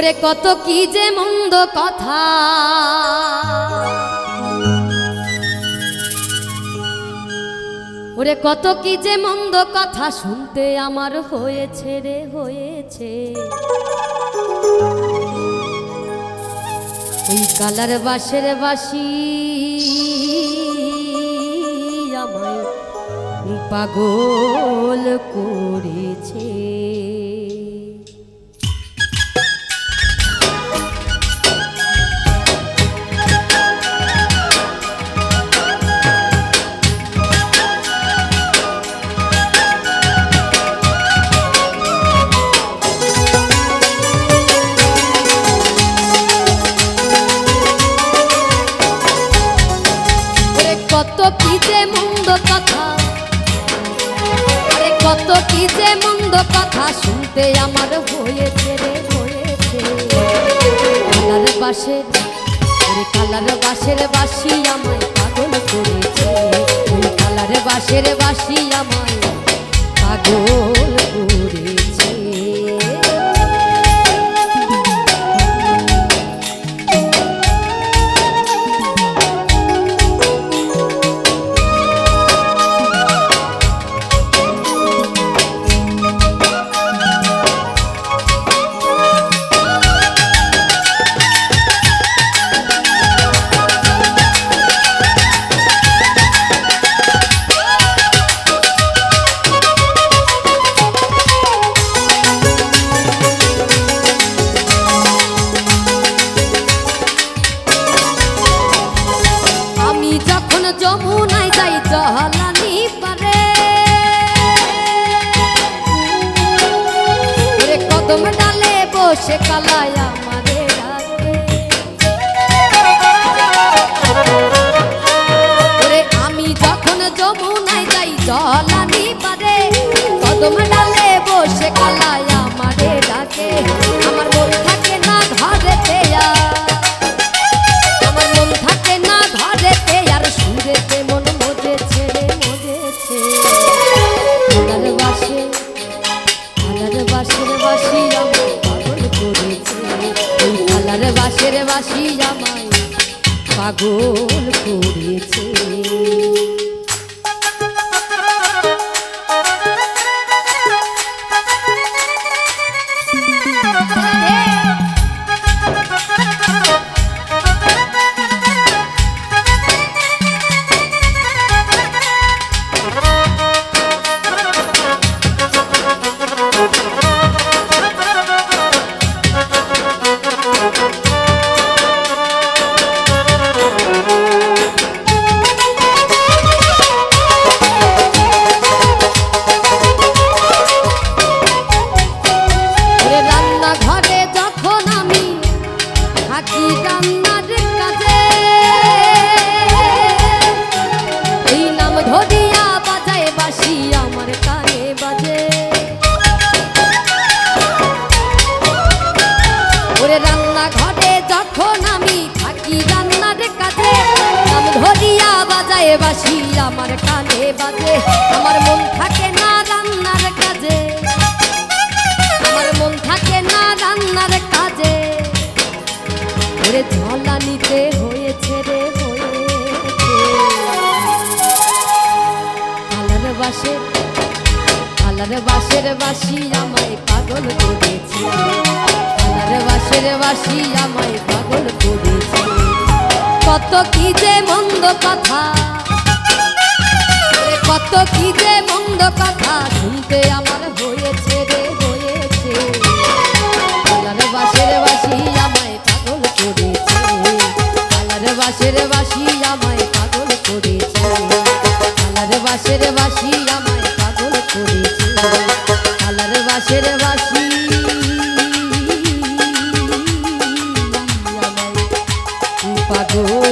ওরে কত কি যে মন্দ কথা। ওরে কত কি যে মন্দ কথা শুনতে আমার হয়েছে রে, হয়েছে। কালার বাসের বাসি আমায় পাগল করেছে। শুনতে আমার হয়েছে রে হয়েছে। কালার বাসের কালার বাসের বাসি আমায় ডালে বসে বাসের বাসি আমায় পাগল করেছে। বাসি আমার কানে বাজে। আমার মন থাকে না ওরে ঝলা নিতে হয়েছে রে, হয়েছে। কালার বাসের কালার বাসের বাসি আমায় পাগল করেছে। কালার বাসের বাসি আমায় পাগল করেছে। কত কি যে মন্দ কথা। কত কি যে মন্দ কথা। শুনতে আমার বাসের বাসি আমায় পাগল করেছে। কালার বাসের বাসি পাগল